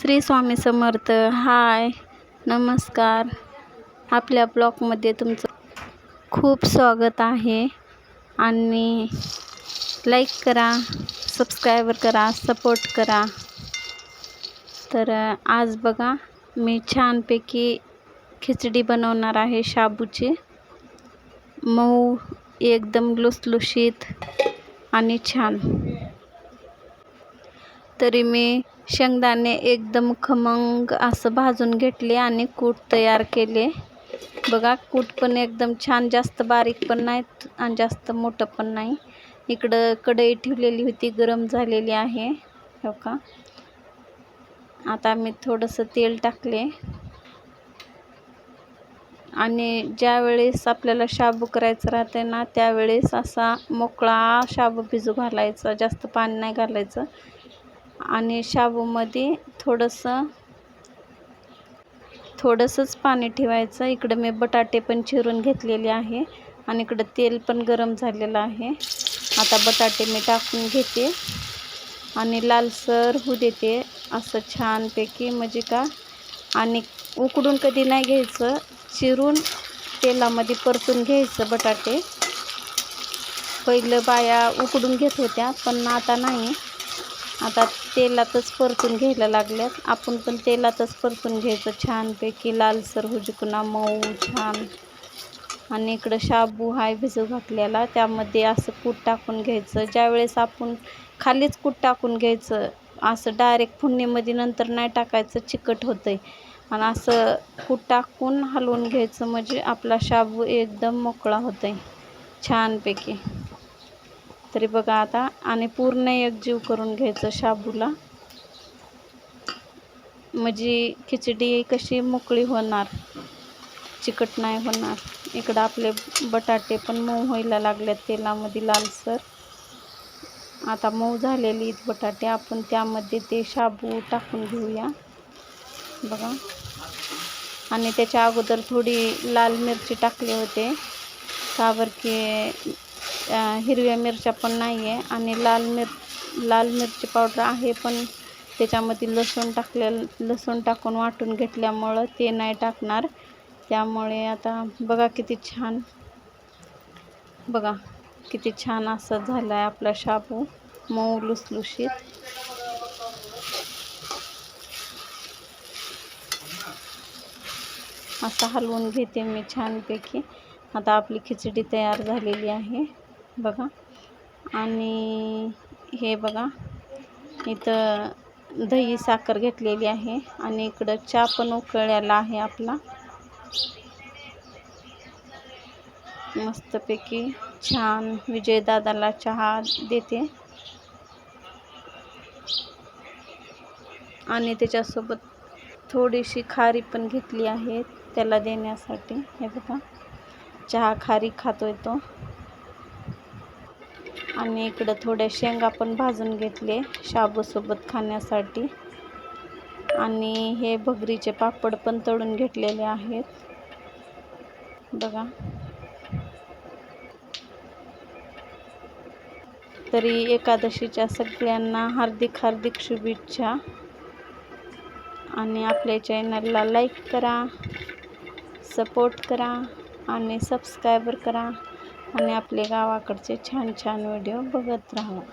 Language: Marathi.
श्री स्वामी समर्थ. हाय. नमस्कार. आपल्या ब्लॉगमध्ये तुमचं खूप स्वागत आहे. आणि लाईक करा सबस्क्रायबर करा सपोर्ट करा. तर आज बघा मी छानपैकी खिचडी बनवणार आहे शाबूची. मऊ एकदम लुसलुशीत आणि छान. तरी मी शेंगदाणे एकदम खमंग असं भाजून घेतले आणि कूट तयार केले. बघा कूट पण एकदम छान जास्त बारीक पण नाही आणि जास्त मोठं पण नाही. इकडं कढई ठेवलेली होती गरम झालेली आहे. हो का? आता मी थोडंसं तेल टाकले. आणि ज्यावेळेस आपल्याला शाबू करायचं राहते ना त्यावेळेस असा मोकळा शाबू भिजू घालायचा जास्त पाणी नाही घालायचं. आणि शाबूमध्ये थोडंसं थोडंसंच पाणी ठेवायचं. इकडं मी बटाटे पण चिरून घेतलेले आहे आणि इकडं तेल पण गरम झालेलं आहे. आता बटाटे मी टाकून घेते आणि लालसर होऊ देते असं छानपैकी. म्हणजे का आणि उकडून कधी नाही घ्यायचं चिरून तेलामध्ये परतून घ्यायचं बटाटे. पहिलं बाया उकडून घेत होत्या पण आता नाही. आता तेलातच परतून घ्यायला लागल्यात. आपण पण तेलातच परतून घ्यायचं. छानपैकी लालसर हुजकुना मऊ छान. आणि इकडं शाबू हाय भिजू घातलेला. त्यामध्ये असं कूट टाकून घ्यायचं. ज्यावेळेस आपण खालीच कूट टाकून घ्यायचं असं डायरेक्ट फोडणीमध्ये नंतर नाही टाकायचं चिकट होतं आहे आणि असं कूट टाकून हलवून घ्यायचं म्हणजे आपला शाबू एकदम मोकळा होतं आहे छानपैकी. तरी बघा आता आणि पूर्ण एकजीव करून घ्यायचं शाबूला. म्हणजे खिचडी कशी मोकळी होणार चिकट नाही होणार. इकडं आपले बटाटे पण मऊ व्हायला लागल्यात तेलामध्ये लालसर. आता मऊ झालेली बटाटे आपण त्यामध्ये ते शाबू टाकून घेऊया. बघा. आणि त्याच्या अगोदर थोडी लाल मिरची टाकले होते. का की हिरव्या मिरच्या पण नाही आहे आणि लाल मिर लाल मिरची पावडर आहे पण त्याच्यामध्ये लसूण टाकल्या लसूण टाकून वाटून घेतल्यामुळं ते नाही टाकणार. त्यामुळे आता बघा किती छान बघा किती छान असं झालं आहे आपला शाबू मऊ लुसलुशीत. असं हलवून घेते मी छानपैकी. आता आपली खिचडी तयार झालेली आहे. बघा. आणि हे बघा इथं दही साखर घेतलेली आहे आणि इकडं चहा पण उकळायला आहे आपला. मस्तपैकी छान विजयदादाला चहा देते. आणि त्याच्यासोबत थोडीशी खारी पण घेतली आहे त्याला देण्यासाठी. हे बघा चहा खारी खातोय तो. आणि इकडं थोड्या शेंगा पण भाजून घेतले शाबूसोबत खाण्यासाठी. आणि हे भगरीचे पापड पण तळून घेतलेले आहेत. बघा. तरी एकादशीच्या सगळ्यांना हार्दिक हार्दिक शुभेच्छा. आणि आपल्या चॅनलला लाईक करा सपोर्ट करा आणि सबस्क्रायबर करा. आणि आपले गावाकडचे छान छान व्हिडिओ बघत राहावं